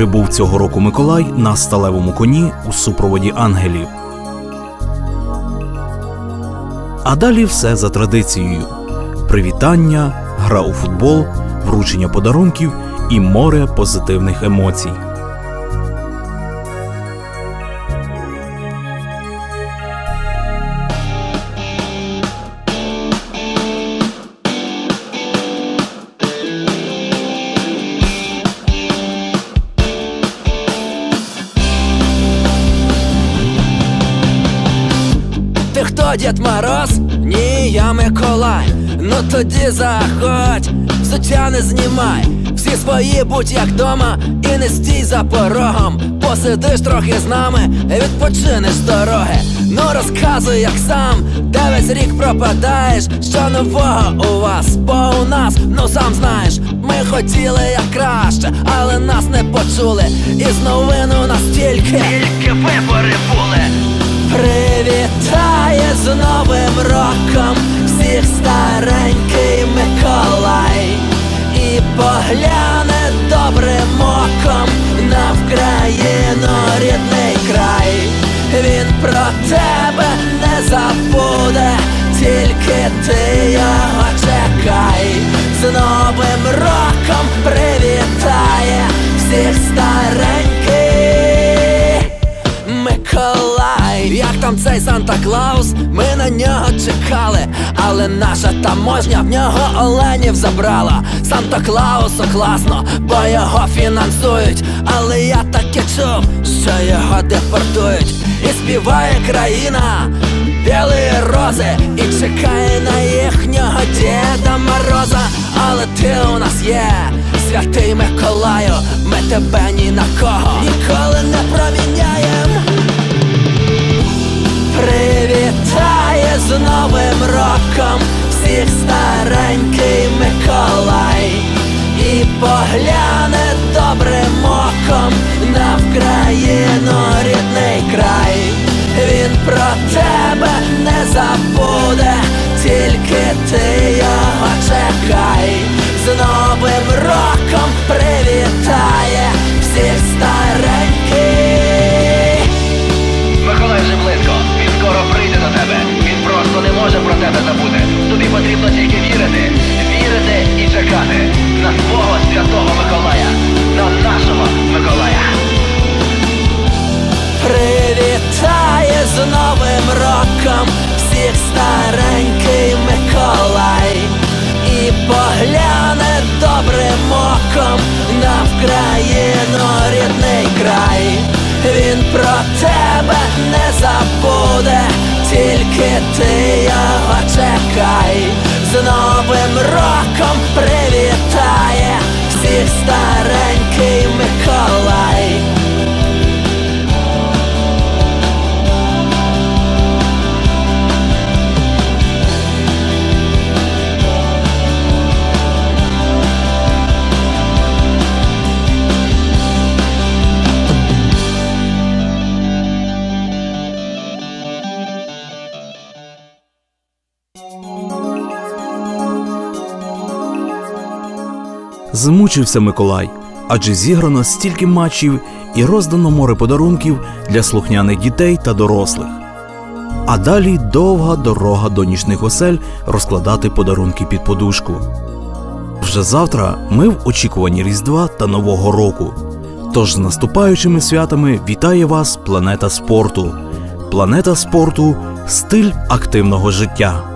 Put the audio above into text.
Прибув цього року Миколай на сталевому коні у супроводі ангелів. А далі все за традицією: привітання, гра у футбол, вручення подарунків і море позитивних емоцій. Хто Дід Мороз? Ні, я Миколай. Ну тоді заходь, взуття не знімай. Всі свої будь як дома, і не стій за порогом. Посидиш трохи з нами, відпочинеш дороги. Ну розказуй, як сам, де весь рік пропадаєш, що нового у вас, бо у нас, ну сам знаєш, ми хотіли як краще, але нас не почули. І з новину настільки тільки вибори були. Привітає з Новим роком всіх старенький Миколай і погляне добрим оком на Вкраїну рідний край. Він про тебе не забуде, тільки ти його чекай. З Новим роком привітає всіх старенький Миколай, як там цей Санта Клаус, ми на нього чекали, але наша таможня в нього оленів забрала. Санта Клаусу класно, бо його фінансують. Але я таки чув, що його депортують. І співає країна білої рози, і чекає на їхнього Діда Мороза. Але ти у нас є, святий Миколаю, ми тебе ні на кого ніколи не проміняєм. Привітає з Новим роком всіх старенький Миколай. І погляне роком всіх старенький Миколай Змучився Миколай, адже зіграно стільки матчів і роздано море подарунків для слухняних дітей та дорослих. А далі довга дорога до нічних осель розкладати подарунки під подушку. Вже завтра ми в очікуванні Різдва та Нового року. Тож з наступаючими святами вітає вас планета спорту. Планета спорту стиль активного життя.